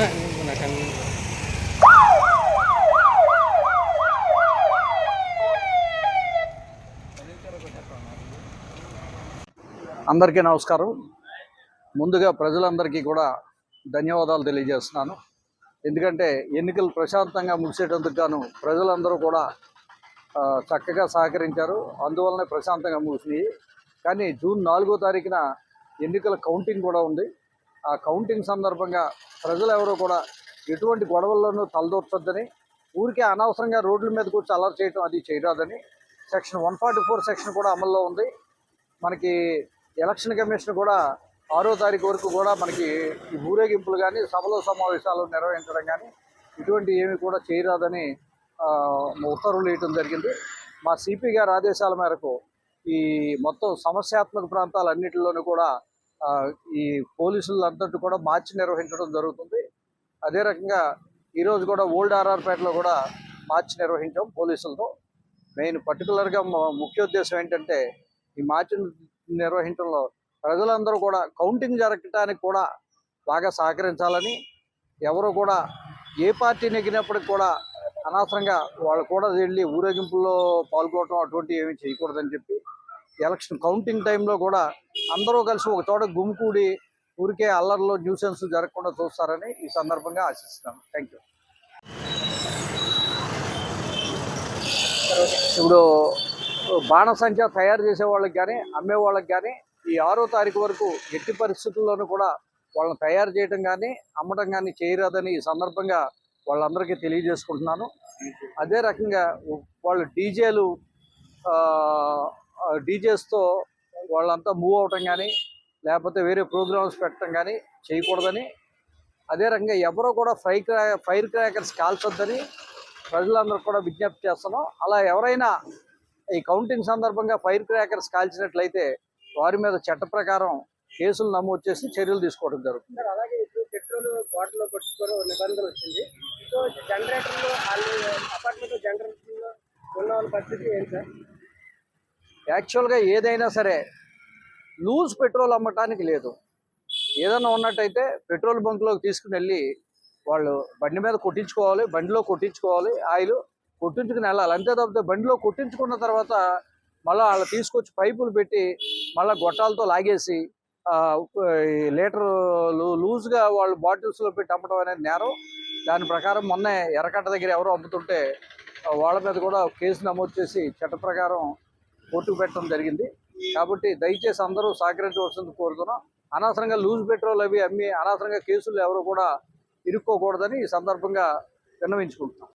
bisa ini menggunakan అందరికీ నమస్కారం. ముందుగా ప్రజలందరికీ కూడా ధన్యవాదాలు తెలియజేస్తున్నాను. ఎందుకంటే ఎన్నికలు ప్రశాంతంగా ముగిసేటందుకు గాను ప్రజలందరూ కూడా చక్కగా సహకరించారు. అందువల్లనే ప్రశాంతంగా ముగిసినాయి. కానీ జూన్ నాలుగో తారీఖున ఎన్నికల కౌంటింగ్ కూడా ఉంది. ఆ కౌంటింగ్ సందర్భంగా ప్రజలు ఎవరూ కూడా ఎటువంటి గొడవల్లోనూ తలదూర్చొద్దని ఊరికే అనవసరంగా రోడ్ల మీద కూర్చో అలర్ట్ చేయడం అది చేయరాదని section one forty four section కూడా అమల్లో ఉంది. మనకి ఎలక్షన్ కమిషన్ కూడా ఆరో తారీఖు వరకు కూడా మనకి ఈ ఊరేగింపులు కానీ సభలో సమావేశాలు నిర్వహించడం కానీ ఇటువంటి ఏమి కూడా చేయరాదని ఉత్తర్వులు వేయటం జరిగింది. మా సిపి గారి ఆదేశాల మేరకు ఈ మొత్తం సమస్యాత్మక ప్రాంతాలన్నింటిలోనూ కూడా ఈ పోలీసులంతటి కూడా మార్చి నిర్వహించడం జరుగుతుంది. అదే రకంగా ఈరోజు కూడా ఓల్డ్ ఆర్ఆర్పేటలో కూడా మార్చి నిర్వహించాం పోలీసులతో. మెయిన్ పర్టికులర్గా ముఖ్య ఉద్దేశం ఏంటంటే ఈ మార్చి నిర్వహించడంలో ప్రజలందరూ కూడా కౌంటింగ్ జరగటానికి కూడా బాగా సహకరించాలని ఎవరు కూడా ఏ పార్టీ నెగ్గినప్పటికి కూడా అనవసరంగా వాళ్ళు కూడా వెళ్ళి ఊరేగింపుల్లో పాల్గొనడం అటువంటి ఏమీ చేయకూడదని చెప్పి ఎలక్షన్ కౌంటింగ్ టైంలో కూడా అందరూ కలిసి ఒక చోట గుమికూడి ఊరికే అల్లర్లో న్యూసెన్స్ జరగకుండా చూస్తారని ఈ సందర్భంగా ఆశిస్తున్నాను థ్యాంక్ యూ ఇప్పుడు బాణసంచా తయారు చేసే వాళ్ళకి కానీ అమ్మే వాళ్ళకి కానీ ఈ ఆరో తారీఖు వరకు ఎట్టి పరిస్థితుల్లోనూ కూడా వాళ్ళని తయారు చేయడం కానీ అమ్మడం కానీ చేయరాదని ఈ సందర్భంగా వాళ్ళందరికీ తెలియజేసుకుంటున్నాను. అదే రకంగా వాళ్ళు డీజేలు డీజేస్తో వాళ్ళంతా మూవ్ అవటం కానీ లేకపోతే వేరే ప్రోగ్రామ్స్ పెట్టడం కానీ చేయకూడదని. అదే రకంగా ఎవరో కూడా ఫ్రై క్రా ఫైర్ క్రాకర్స్ కాల్చొద్దని ప్రజలందరూ కూడా విజ్ఞప్తి చేస్తున్నాం. అలా ఎవరైనా ఈ కౌంటింగ్ సందర్భంగా ఫైర్ క్రాకర్స్ కాల్చినట్లయితే వారి మీద చట్ట ప్రకారం కేసులు నమోదు చేసి చర్యలు తీసుకోవడం జరుగుతుంది. అలాగే ఇప్పుడు పెట్రోల్ బాటిల్లో కొట్టుకోవడం నిబంధన వచ్చింది. సో జనరేటర్లు అపార్ట్మెంట్ జనరేటర్లో ఉన్న వాళ్ళ పరిస్థితి ఏంటి సార్? యాక్చువల్గా ఏదైనా సరే లూజ్ పెట్రోల్ అమ్మటానికి లేదు. ఏదైనా ఉన్నట్టయితే పెట్రోల్ బంక్లోకి తీసుకుని వెళ్ళి వాళ్ళు బండి మీద కొట్టించుకోవాలి బండిలో కొట్టించుకోవాలి ఆయిల్ కొట్టించుకుని వెళ్ళాలి. అంతే తప్పితే బండిలో కొట్టించుకున్న తర్వాత మళ్ళీ వాళ్ళు తీసుకొచ్చి పైపులు పెట్టి మళ్ళీ గొట్టాలతో లాగేసి ఆ, ఈ లీటర్ లూ- లూజ్గా వాళ్ళు బాటిల్స్లో పెట్టి అమ్మడం అనేది నేరం. దాని ప్రకారం మొన్నే ఎర్రకట్ట దగ్గర ఎవరో అమ్ముతుంటే వాళ్ళ మీద కూడా కేసు నమోదు చేసి చట్ట ప్రకారం కోర్టుకు పెట్టడం జరిగింది. కాబట్టి దయచేసి అందరూ సహకరించవలసింది కోరుతున్నాం. అనవసరంగా లూజ్ పెట్రోల్ అవి అమ్మి అనవసరంగా కేసులు ఎవరు కూడా ఇరుక్కోకూడదని ఈ సందర్భంగా విన్నవించుకుంటున్నాం.